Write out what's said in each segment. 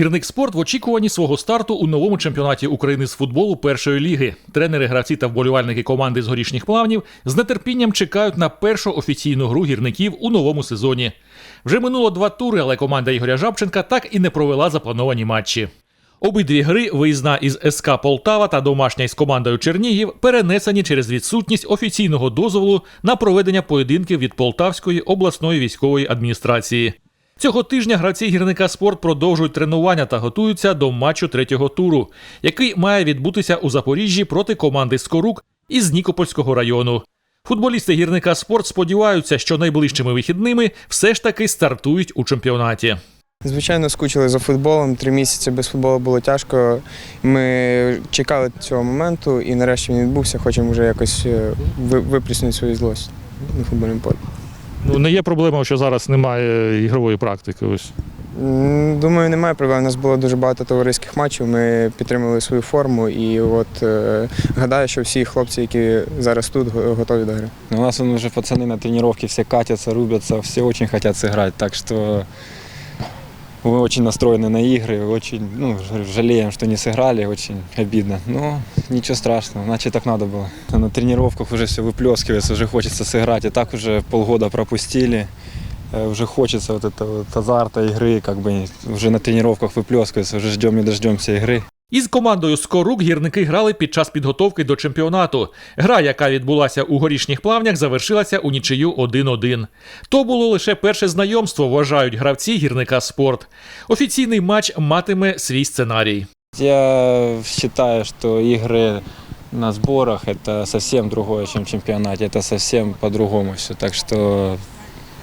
Гірник спорт в очікуванні свого старту у новому чемпіонаті України з футболу першої ліги. Тренери, гравці та вболівальники команди з горішніх плавнів з нетерпінням чекають на першу офіційну гру гірників у новому сезоні. Вже минуло два тури, але команда Ігоря Жабченка так і не провела заплановані матчі. Обидві гри, виїзна із СК Полтава та домашня із командою Чернігів, перенесені через відсутність офіційного дозволу на проведення поєдинків від Полтавської обласної військової адміністрації. Цього тижня гравці гірника спорт продовжують тренування та готуються до матчу третього туру, який має відбутися у Запоріжжі проти команди Скорук із Нікопольського району. Футболісти гірника спорт сподіваються, що найближчими вихідними все ж таки стартують у чемпіонаті. Звичайно, скучили за футболом. Три місяці без футболу було тяжко. Ми чекали цього моменту і нарешті він відбувся. Хочемо вже якось е, ви- виплеснути свою злость на футбольному полі. Ну не є проблема, що зараз немає ігрової практики. Ось Думаю, немає проблем. У нас було дуже багато товариських матчів. Ми підтримали свою форму і от е, гадаю, що всі хлопці, які зараз тут, готові до гри. У нас вже пацани на тренировке всі катяться, рубляться, всі дуже хочуть грати. Так что мы очень настроены на игры, очень ну, ж- жалеем, что не сыграли, очень обидно. Но ничего страшного, значит так надо было. А На тренировках уже все выплескивается, уже хочется сыграть. И так уже полгода пропустили. Э, Уже хочется вот этого вот азарта игры, как бы уже на тренировках выплескивается, уже ждем не дождемся игры. Із командою Скорук гірники грали під час підготовки до чемпіонату. Гра, яка відбулася у горішніх плавнях, завершилася у нічию 1-1. То було лише перше знайомство, вважають гравці гірника спорт. Офіційний матч матиме свій сценарій. Я считаю, что игры на сборах это совсем другое, чем в чемпионате. Это совсем по-другому все. Так что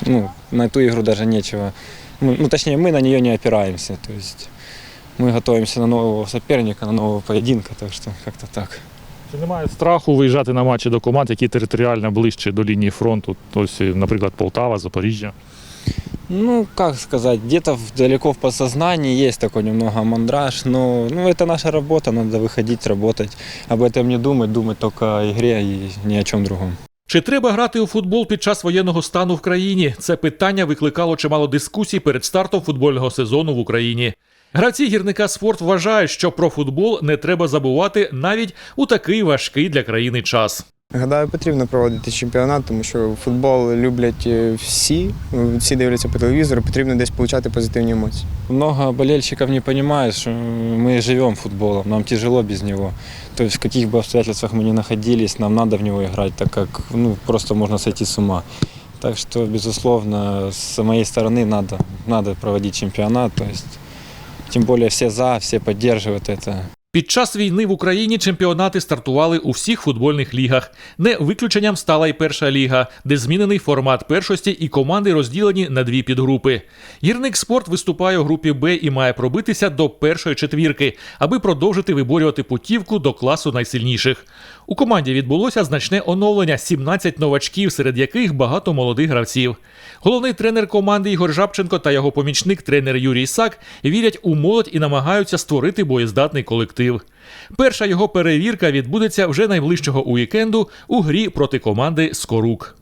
ну, на эту игру даже нечего. Ну, ну, точнее, мы на нее не опираемся. То есть мы готовимся на нового соперника, на нового поединка. Так что как-то так. Чи немає страху виїжджати на матчі до команд, які територіально ближче до лінії фронту, тобто, наприклад, Полтава, Запоріжжя? Ну, как сказать, где-то в- далеко в подсознании есть такой немного мандраж, но ну, это наша работа, надо выходить, работать. Об этом не думать, думать только о игре и ни о чем другом. Чи треба грати у футбол під час воєнного стану в країні? Це питання викликало чимало дискусій перед стартом футбольного сезону в Україні. Гравці гірника спорт вважають, що про футбол не треба забувати навіть у такий важкий для країни час. Гадаю, потрібно проводити чемпіонат, тому що футбол люблять е, всі, всі дивляться по телевізору, потрібно десь отримати позитивні емоції. Много болельщиков не понимают, что мы живем футболом, нам тяжело без него. То есть в каких бы обстоятельствах мы ни находились, нам надо в него играть, так как ну, просто можно сойти с ума. Так что, безусловно, с моей стороны надо, надо проводить чемпионат. То есть, тем более все за, все поддерживают это. Під час війни в Україні чемпіонати стартували у всіх футбольних лігах. Не виключенням стала й перша ліга, де змінений формат першості і команди розділені на дві підгрупи. Гірник спорт виступає у групі Б і має пробитися до першої четвірки, аби продовжити виборювати путівку до класу найсильніших. У команді відбулося значне оновлення 17 новачків, серед яких багато молодих гравців. Головний тренер команди Ігор Жабченко та його помічник, тренер Юрій Сак, вірять у молодь і намагаються створити боєздатний колектив. Перша його перевірка відбудеться вже найближчого уікенду у грі проти команди Скорук.